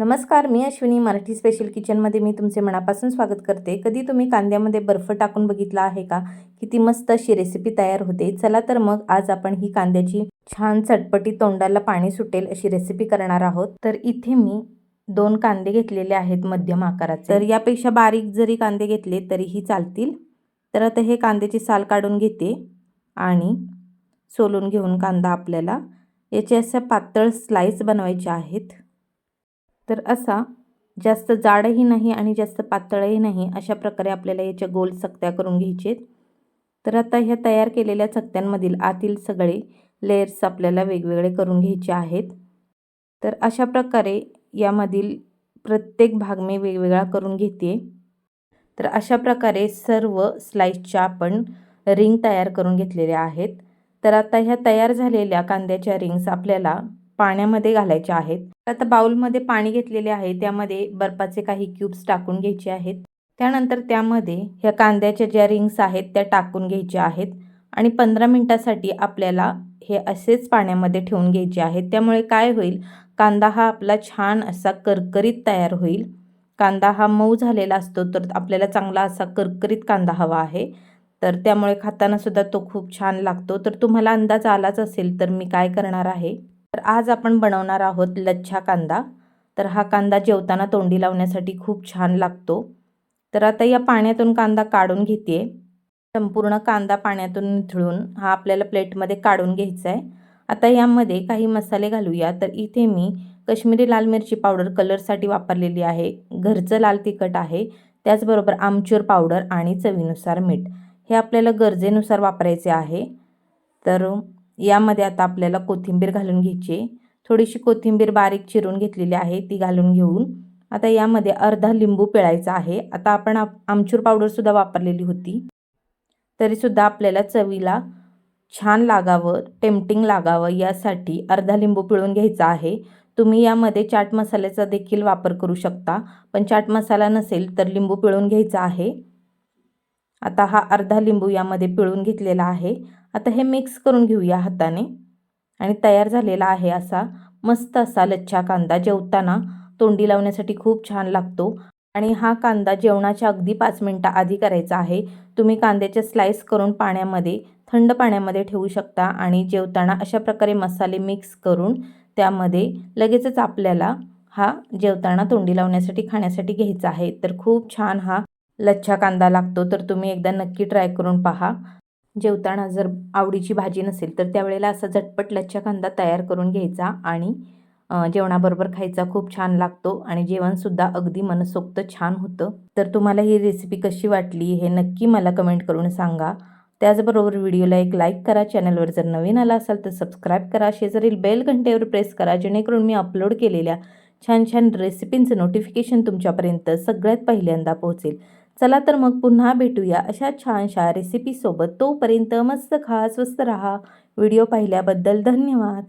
नमस्कार मी अश्विनी. मराठी स्पेशल किचनमध्ये मी तुमचे मनापासून स्वागत करते. कधी तुम्ही कांद्यामध्ये बर्फ टाकून बघितला आहे का? किती मस्त अशी रेसिपी तयार होते. चला तर मग आज आपण ही कांद्याची छान चटपटी तोंडाला पाणी सुटेल अशी रेसिपी करणार आहोत. तर इथे मी दोन कांदे घेतलेले आहेत मध्यम आकाराचे. तर यापेक्षा बारीक जरी कांदे घेतले तरीही चालतील. तर आता हे कांद्याची साल काढून घेते आणि सोलून घेऊन कांदा आपल्याला याचे अशा पातळ स्लाईस बनवायचे आहेत. तर असा जास्त जाडही नाही आणि जास्त पातळही नाही अशा प्रकारे आपल्याला याच्या गोल चकत्या करून घ्यायचे तर आता ह्या तयार केलेल्या चकत्यांमधील आतील सगळे लेयर्स आपल्याला वेगवेगळे करून घ्यायचे आहेत. तर अशा प्रकारे यामधील प्रत्येक भाग मी वेगवेगळा करून घेते तर अशा प्रकारे सर्व स्लाईसच्या आपण रिंग तयार करून घेतलेल्या आहेत. तर आता ह्या तयार झालेल्या कांद्याच्या रिंग्स आपल्याला पाण्यामध्ये घालायच्या आहेत. आता बाउलमध्ये पाणी घेतलेले आहे. त्यामध्ये बर्फाचे काही क्यूब्स टाकून घ्यायचे आहेत. त्यानंतर त्यामध्ये ह्या कांद्याच्या ज्या रिंग्स आहेत त्या टाकून घ्यायच्या आहेत. आणि पंधरा मिनटासाठी आपल्याला हे असेच पाण्यामध्ये ठेवून घ्यायचे आहेत. त्यामुळे काय होईल? कांदा हा आपला छान असा करकरीत तयार होईल. कांदा हा मऊ झालेला असतो तर आपल्याला चांगला असा करकरीत कांदा हवा आहे. तर त्यामुळे खातानासुद्धा तो खूप छान लागतो. तर तुम्हाला अंदाज आलाच असेल तर मी काय करणार आहे? तर आज आपण बनवणार आहोत लच्छा कांदा. तर हा कांदा जेवताना तोंडी लावण्यासाठी खूप छान लागतो. तर आता या पाण्यातून कांदा काढून घेते संपूर्ण कांदा पाण्यातून निथळून हा आपल्याला प्लेटमध्ये काढून घ्यायचा आहे आता यामध्ये काही मसाले घालूया. तर इथे मी कश्मीरी लाल मिरची पावडर कलरसाठी वापरलेली आहे. घरचं लाल तिखट आहे. त्याचबरोबर आमचूर पावडर आणि चवीनुसार मीठ. हे आपल्याला गरजेनुसार वापरायचे आहे. तर यामध्ये आता आपल्याला कोथिंबीर घालून घ्यायची थोडीशी कोथिंबीर बारीक चिरून घेतलेली आहे ती घालून घेऊन. आता यामध्ये अर्धा लिंबू पिळायचा आहे. आता आपण आमचूर पावडरसुद्धा वापरलेली होती. तरीसुद्धा आपल्याला चवीला छान लागावं टेम्पटिंग लागावं यासाठी अर्धा लिंबू पिळून घ्यायचा आहे. तुम्ही यामध्ये चाट मसाल्याचा देखील वापर करू शकता. पण चाट मसाला नसेल तर लिंबू पिळून घ्यायचा आहे. आता हा अर्धा लिंबू यामध्ये पिळून घेतलेला आहे. आता हे मिक्स करून घेऊया हाताने. आणि तयार झालेला आहे असा मस्त असा लच्छा कांदा जेवताना तोंडी लावण्यासाठी खूप छान लागतो. आणि हा कांदा जेवणाच्या अगदी पाच मिनटं आधी करायचा आहे. तुम्ही कांद्याचे स्लाईस करून पाण्यामध्ये थंड पाण्यामध्ये ठेवू शकता आणि जेवताना अशा प्रकारे मसाले मिक्स करून त्यामध्ये लगेचच आपल्याला हा जेवताना तोंडी लावण्यासाठी खाण्यासाठी घ्यायचा आहे. तर खूप छान हा लच्छा कांदा लागतो. तर तुम्ही एकदा नक्की ट्राय करून पहा. जेवताना जर आवडीची भाजी नसेल तर त्यावेळेला असा झटपट लच्छा कांदा तयार करून घ्यायचा आणि जेवणाबरोबर खायचा खूप छान लागतो आणि जेवणसुद्धा अगदी मनसोक्त छान होतं. तर तुम्हाला ही रेसिपी कशी वाटली हे नक्की मला कमेंट करून सांगा. त्याचबरोबर व्हिडिओला एक लाईक करा चॅनलवर जर नवीन आला असाल तर सबस्क्राईब करा. शेजारील बेल घंटेवर प्रेस करा जेणेकरून मी अपलोड केलेल्या छान छान रेसिपींचं नोटिफिकेशन तुमच्यापर्यंत सगळ्यात पहिल्यांदा पोहोचेल. चला तर मग पुन्हा भेटूया अशा छानशा रेसिपीसोबत तोपर्यंत मस्त खा स्वस्त रहा. व्हिडिओ पाहिल्याबद्दल धन्यवाद.